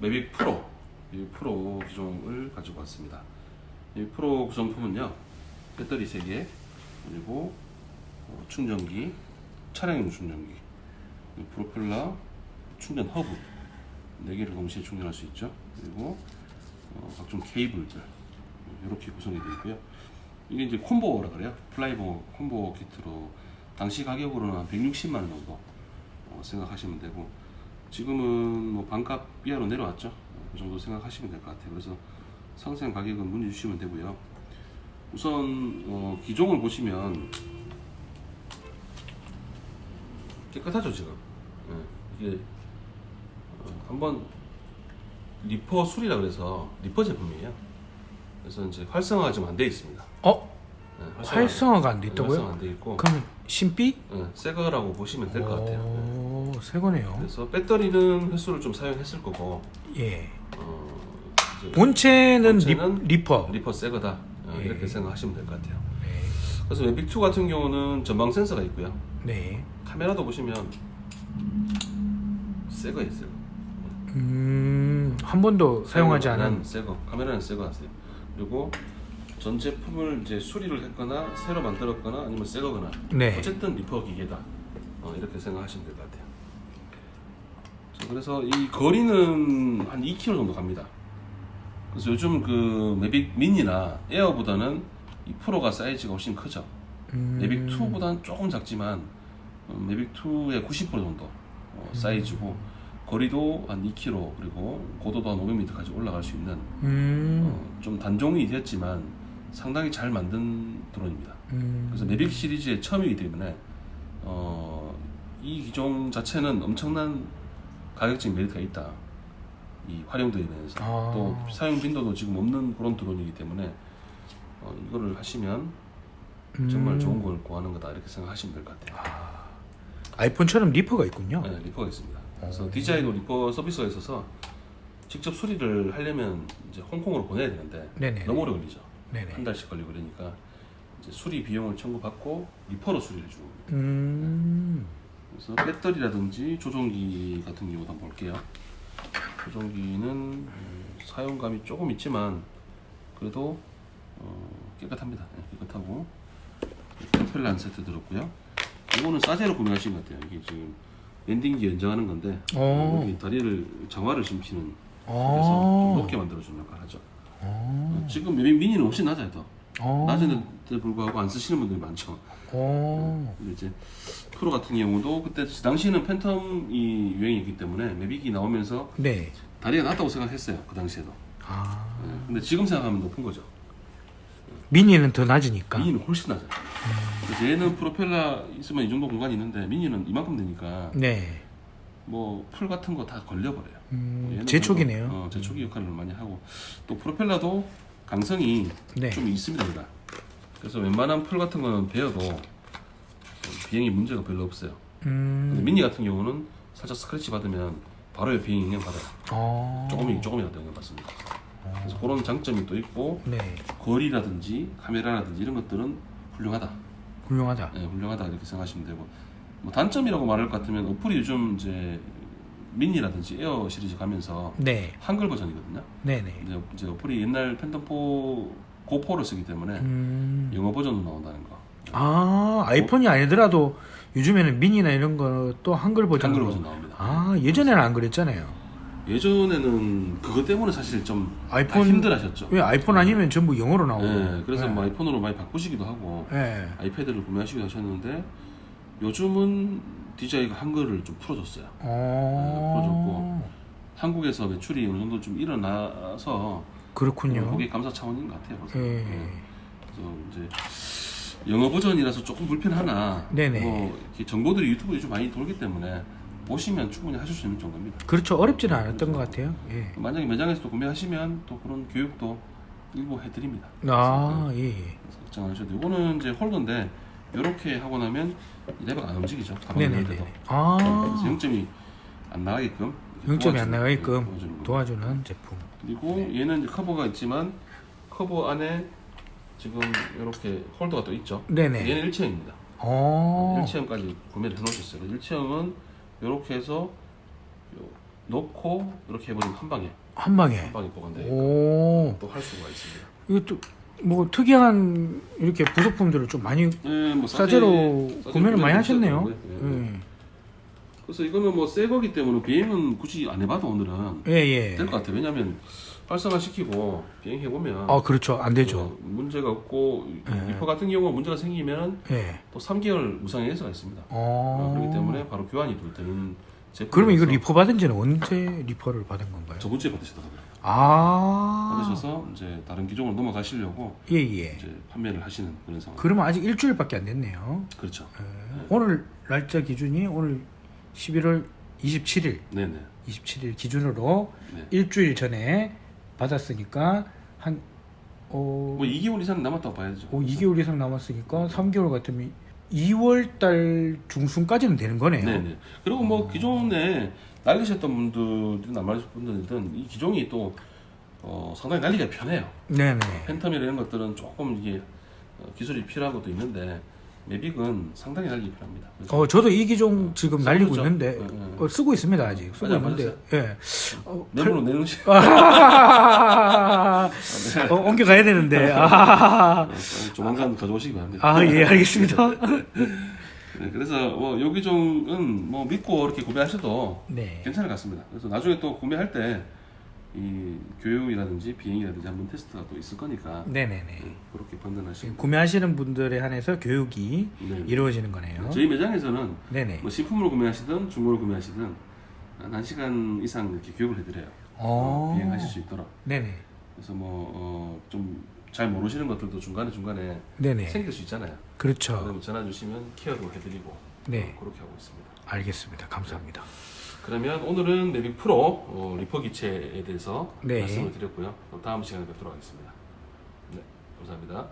매빅 프로 이 프로 기종을 가지고 왔습니다. 이 프로 구성품은요 배터리 3개 그리고 어, 충전기 차량용 충전기 이 프로펠러 충전 허브 4개를 동시에 충전할 수 있죠. 그리고 어, 각종 케이블들 이렇게 구성이 되어 있고요. 이게 이제 콤보라 그래요. 플라이보 콤보 키트로 당시 가격으로는 한 160만 원 정도 어, 생각하시면 되고 지금은 뭐 반값 이하로 내려왔죠. 어, 그 정도 생각하시면 될 것 같아요. 그래서 상세한 가격은 문의 주시면 되고요. 우선 어, 기종을 보시면 깨끗하죠 지금. 예, 이게 어, 한번 리퍼 술이라 그래서 리퍼 제품이에요. 그래서 이제 활성화가 좀 안 돼 있습니다. 어? 네, 활성화가 안돼 활성화 있다고요? 안돼 있고 그럼 신비? 네, 새 거라고 보시면 될 것 같아요. 네. 오, 새 거네요. 그래서 배터리는 횟수를 좀 사용했을 거고 예. 어, 이제 본체는, 본체는 리, 리퍼. 리퍼 새 거다 어, 예. 이렇게 생각하시면 될 것 같아요. 네. 그래서 맵빅2 같은 경우는 전방 센서가 있고요. 네. 카메라도 보시면 새 거예요, 새 거. 음, 한 번도 사용하지 안 않은. 한새 거. 카메라는 새거 하세요. 그리고 전 제품을 이제 수리를 했거나 새로 만들었거나 아니면 새 거거나 네. 어쨌든 리퍼 기계다. 어, 이렇게 생각하시면 될 것 같아요. 자, 그래서 이 거리는 한 2km 정도 갑니다. 그래서 요즘 그 매빅 미니나 에어보다는 이 프로가 사이즈가 훨씬 크죠. 음, 매빅 2보다는 조금 작지만 어, 매빅 2의 90% 정도 어, 사이즈고 거리도 한 2km 그리고 고도도 한 500m까지 올라갈 수 있는 음, 어, 좀 단종이 되었지만 상당히 잘 만든 드론입니다. 음, 그래서 매빅 시리즈의 처음이기 때문에 어, 이 기종 자체는 엄청난 가격적인 메리트가 있다. 이 활용도에 대해서 아. 또 사용 빈도도 지금 없는 그런 드론이기 때문에 어, 이거를 하시면 정말 음. 좋은 걸 구하는 거다 이렇게 생각하시면 될 것 같아요. 아이폰처럼 리퍼가 있군요. 네, 리퍼가 있습니다. 그래서 어. DJI도 리퍼 서비스가 있어서 직접 수리를 하려면 이제 홍콩으로 보내야 되는데 네네. 너무 오래 걸리죠. 네네. 한 달씩 걸리고 그러니까 이제 수리 비용을 청구받고 리퍼로 수리를 주고 음, 그래서 배터리라든지 조종기 같은 경우도 한번 볼게요. 조종기는 음, 사용감이 조금 있지만 그래도 어, 깨끗합니다. 네, 깨끗하고 한 세트 들었고요. 이거는 싸제로 구매하신 것 같아요. 이게 지금 랜딩기 연장하는 건데 오. 여기 다리를 장화를 심히는 그래서 어, 좀 높게 만들어주는 역할을 하죠. 어, 지금 미니는 훨씬 낮아요. 더. 어, 낮은데 불구하고 안 쓰시는 분들이 많죠. 어, 근데 이제 프로 같은 경우도 그때 당시에는 팬텀이 유행이기 때문에 매빅이 나오면서 네. 다리가 낮다고 생각했어요. 그 당시에도. 아, 예, 근데 지금 생각하면 높은 거죠. 미니는 더 낮으니까. 미니는 훨씬 낮아요. 그래서 얘는 프로펠러 있으면 이 정도 공간이 있는데 미니는 이만큼 되니까 네. 뭐 풀 같은 거 다 걸려버려요. 음, 재촉이네요. 그래도, 어, 재촉이 역할을 많이 하고 또 프로펠러도 강성이 네. 좀 있습니다. 얘가. 그래서 웬만한 풀 같은 거는 베어도 비행이 문제가 별로 없어요. 근데 음, 미니 같은 경우는 살짝 스크래치 받으면 바로 비행 영향 받아요. 어, 조금이 조금이라도 영향 받습니다. 그래서 그런 장점이 또 있고 네. 거리라든지 카메라라든지 이런 것들은 훌륭하다. 훌륭하다. 네, 훌륭하다 이렇게 생각하시면 되고 뭐 단점이라고 말할 것 같으면 어플이 요즘 이제 미니라든지 에어 시리즈 가면서 네. 한글 버전이거든요. 네네. 근데 이제 어플이 옛날 팬텀4 고포를 쓰기 때문에 음, 영어 버전으로 나온다는 거. 아, 아이폰이 아니더라도 요즘에는 미니나 이런 거 또 한글 버전. 한글 버전 나옵니다. 아, 예전에는 안 그랬잖아요. 예전에는 그것 때문에 사실 좀 아이폰- 다 힘들하셨죠. 왜 아이폰 아니면 전부 영어로 나오고. 네, 그래서 네. 뭐 아이폰으로 많이 바꾸시기도 하고 네. 아이패드를 구매하시기도 하셨는데 요즘은 DJI가 한글을 좀 풀어줬어요. 어, 한국에서 매출이 어느 정도 좀 일어나서 그렇군요. 그게 감사 차원인 것 같아요. 그래서, 예. 네. 그래서 이제 영어 버전이라서 조금 불편하나 네네. 뭐 이렇게 정보들이 유튜브에 좀 많이 돌기 때문에 보시면 충분히 하실 수 있는 정도입니다. 그렇죠. 어렵지는 않았던 것 같아요. 예. 만약에 매장에서 또 구매하시면 또 그런 교육도 일부 해드립니다. 아, 예, 예. 그래서 걱정 안 하셔도 돼요. 이거는 이제 홀더인데 이렇게 하고 나면 이 레버가 안 움직이죠. 가방을 열 네네네. 아, 그래서 0점이 안 나가게끔 이렇게 0점이 안 도와주는- 나가게끔 네, 도와주는 거. 도와주는 제품. 그리고 얘는 이제 커버가 있지만 커버 안에 지금 이렇게 홀더가 또 있죠. 네네. 얘는 일체형입니다. 어, 일체형까지 구매를 해놓으셨어요. 일체형은 이렇게 해서 요 넣고 이렇게 해버리면 한 방에 한 방에. 한 방에 보관돼 오. 또 할 수가 있습니다. 이것도 뭐 특이한 이렇게 부속품들을 좀 많이 네, 뭐 싸제로 싸제 구매를 많이 하셨네요. 있었더라고요. 예. 예. 그래서 이거는 뭐 새 거기 때문에 비행은 굳이 안 해봐도 오늘은 예, 예. 될 것 같아요. 왜냐하면 활성화 시키고 비행해 보면 아, 그렇죠. 안 되죠. 문제가 없고 예. 리퍼 같은 경우 문제가 생기면 예. 또 3개월 무상 해제가 있습니다. 어. 그렇기 때문에 바로 교환이 되는 제품. 그러면 이거 리퍼 받은 지는 언제 리퍼를 받은 건가요? 저번 주에 받으시더라고요. 아. 받으셔서 이제 다른 기종으로 넘어가시려고 예, 예. 이제 판매를 하시는 그런 상황. 그러면 아직 일주일밖에 안 됐네요. 그렇죠. 예. 오늘 날짜 기준이 오늘 11월 27일, 네네. 27일 기준으로 네. 일주일 전에 받았으니까 한 어, 뭐 2개월 이상 남았다고 봐야죠. 어, 2개월 이상 남았으니까 3개월 같으면 2월 달 중순까지는 되는 거네요. 네네. 그리고 뭐 기존에 날리셨던 분들이든 안 말리셨던 분들이든 이 기종이 또 어, 상당히 날리기가 편해요. 네네. 팬텀이나 이런 것들은 조금 이게 어, 기술이 필요한 것도 있는데 매빅은 상당히 날리기 편합니다. 어, 저도 이 기종 지금 날리고 있죠? 있는데 네, 네. 어, 쓰고 있습니다 아직 쓰고 아직 안 있는데 예. 어, 내부로 내는 시 아, 어, 옮겨 가야 되는데 아, 어, 조만간 가져오시기 바랍니다. 아, 예, 알겠습니다. 네, 그래서 뭐요 기종은 뭐 믿고 이렇게 구매하셔도 네. 괜찮을 것 같습니다. 그래서 나중에 또 구매할 때 이 교육이라든지 비행이라든지 한번 테스트가 또 있을 거니까 네네네. 네, 그렇게 판단하시고 구매하시는 분들에 한해서 교육이 네. 이루어지는 거네요. 저희 매장에서는 네네. 뭐 신품으로 구매하시든 중고로 구매하시든 한 1시간 이상 이렇게 교육을 해드려요. 어. 비행하실 수 있도록. 네네. 그래서 뭐 어, 좀잘 모르시는 것들도 중간에 중간에 네네. 생길 수 있잖아요. 그렇죠. 전화 주시면 케어도 해드리고 네. 어, 그렇게 하고 있습니다. 알겠습니다. 감사합니다. 그러면 오늘은 매빅 프로 어, 리퍼 기체에 대해서 네. 말씀을 드렸고요. 또 다음 시간에 뵙도록 하겠습니다. 네, 감사합니다.